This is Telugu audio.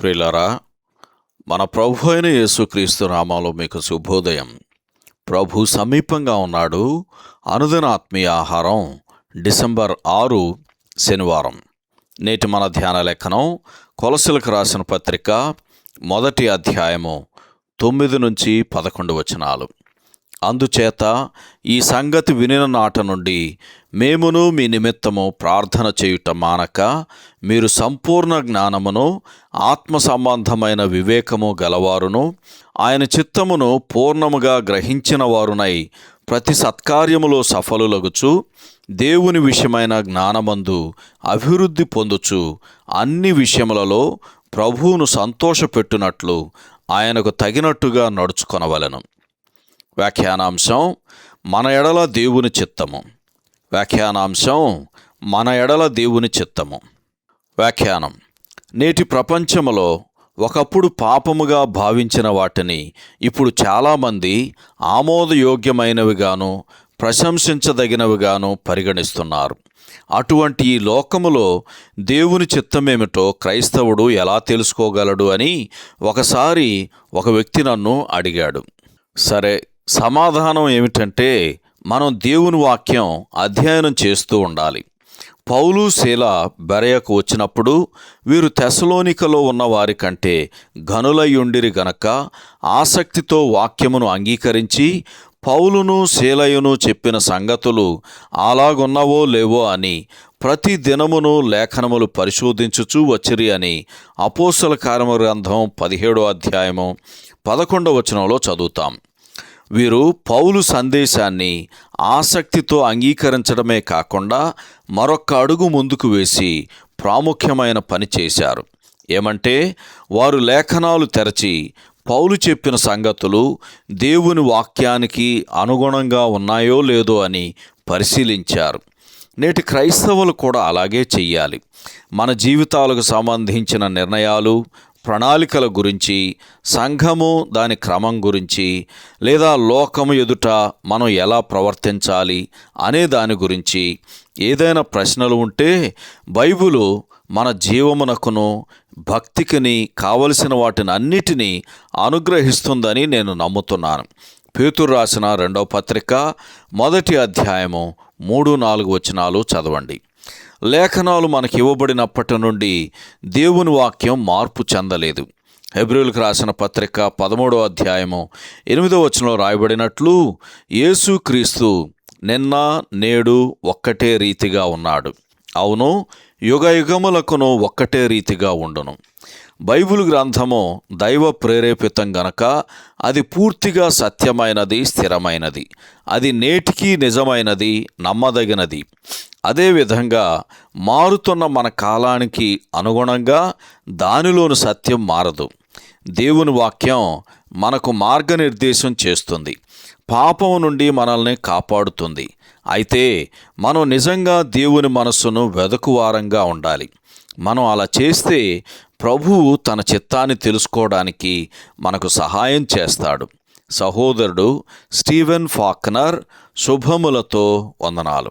ప్రియులరా మన ప్రభు అయిన యేసుక్రీస్తు నామాలో మీకు శుభోదయం. ప్రభు సమీపంగా ఉన్నాడు. అనుదిన ఆత్మీయ ఆహారం డిసెంబర్ ఆరు శనివారం. నేటి మన ధ్యాన లేఖనం కొలసలకు రాసిన పత్రిక మొదటి అధ్యాయము తొమ్మిది నుంచి పదకొండు వచనాలు. అందుచేత ఈ సంగతి వినిన నాట నుండి మేమును మీ నిమిత్తము ప్రార్థన చేయుట మానక మీరు సంపూర్ణ జ్ఞానమును ఆత్మ సంబంధమైన వివేకము గలవారును ఆయన చిత్తమును పూర్ణముగా గ్రహించిన వారునై ప్రతి సత్కార్యములో సఫలులగుచు దేవుని విషయమైన జ్ఞానమందు అభివృద్ధి పొందుచు అన్ని విషయములలో ప్రభువును సంతోషపెట్టునట్లు ఆయనకు తగినట్టుగా నడుచుకొనవలను. వ్యాఖ్యానాంశం మన ఎడల దేవుని చిత్తము. వ్యాఖ్యానాంశం మన ఎడల దేవుని చిత్తము. వ్యాఖ్యానం. నేటి ప్రపంచములో ఒకప్పుడు పాపముగా భావించిన వాటిని ఇప్పుడు చాలామంది ఆమోదయోగ్యమైనవిగాను ప్రశంసించదగినవిగాను పరిగణిస్తున్నారు. అటువంటి ఈ లోకములో దేవుని చిత్తమేమిటో క్రైస్తవుడు ఎలా తెలుసుకోగలడు అని ఒకసారి ఒక వ్యక్తి నన్ను అడిగాడు. సరే సమాధానం ఏమిటంటే మనం దేవుని వాక్యం అధ్యయనం చేస్తూ ఉండాలి. పౌలు శీల బెరయకు వచ్చినప్పుడు వీరు తెసలోనికలో ఉన్న వారి కంటే ఘనులయ్యుండిరి గనక ఆసక్తితో వాక్యమును అంగీకరించి పౌలును శీలయును చెప్పిన సంగతులు అలాగున్నవో లేవో అని ప్రతి దినమును లేఖనములు పరిశోధించుచూ వచ్చిరి అని అపోసల కార్యమ గ్రంథం పదిహేడో అధ్యాయము పదకొండవ వచనంలో చదువుతాం. వీరు పౌలు సందేశాన్ని ఆసక్తితో అంగీకరించడమే కాకుండా మరొక్క అడుగు ముందుకు వేసి ప్రాముఖ్యమైన పని చేశారు. ఏమంటే వారు లేఖనాలు తెరచి పౌలు చెప్పిన సంగతులు దేవుని వాక్యానికి అనుగుణంగా ఉన్నాయో లేదో అని పరిశీలించారు. నేటి క్రైస్తవులు కూడా అలాగే చెయ్యాలి. మన జీవితాలకు సంబంధించిన నిర్ణయాలు ప్రణాళికల గురించి సంఘము దాని క్రమం గురించి లేదా లోకము ఎదుట మనం ఎలా ప్రవర్తించాలి అనే దాని గురించి ఏదైనా ప్రశ్నలు ఉంటే బైబిలు మన జీవమునకును భక్తికిని కావలసిన వాటిని అన్నిటినీ అనుగ్రహిస్తుందని నేను నమ్ముతున్నాను. పేతురు రాసిన రెండవ పత్రిక మొదటి అధ్యాయము మూడు నాలుగు వచనాలు చదవండి. లేఖనాలు మనకి ఇవ్వబడినప్పటి నుండి దేవుని వాక్యం మార్పు చెందలేదు. హెబ్రిల్కి రాసిన పత్రిక పదమూడో అధ్యాయము ఎనిమిదో వచనంలో రాయబడినట్లు యేసుక్రీస్తు నిన్న నేడు ఒక్కటే రీతిగా ఉన్నాడు. అవును యుగ యుగములకును ఒక్కటే రీతిగా ఉండును. బైబిల్ గ్రంథము దైవ ప్రేరేపితం గనక అది పూర్తిగా సత్యమైనది స్థిరమైనది. అది నేటికీ నిజమైనది నమ్మదగినది. అదేవిధంగా మారుతున్న మన కాలానికి అనుగుణంగా దానిలోని సత్యం మారదు. దేవుని వాక్యం మనకు మార్గనిర్దేశం చేస్తుంది. పాపం నుండి మనల్ని కాపాడుతుంది. అయితే మనం నిజంగా దేవుని మనస్సును వెదకువారంగా ఉండాలి. మనం అలా చేస్తే ప్రభువు తన చిత్తాన్ని తెలుసుకోవడానికి మనకు సహాయం చేస్తాడు. సహోదరుడు స్టీవెన్ ఫాక్నర్ శుభములతో వందనాలు.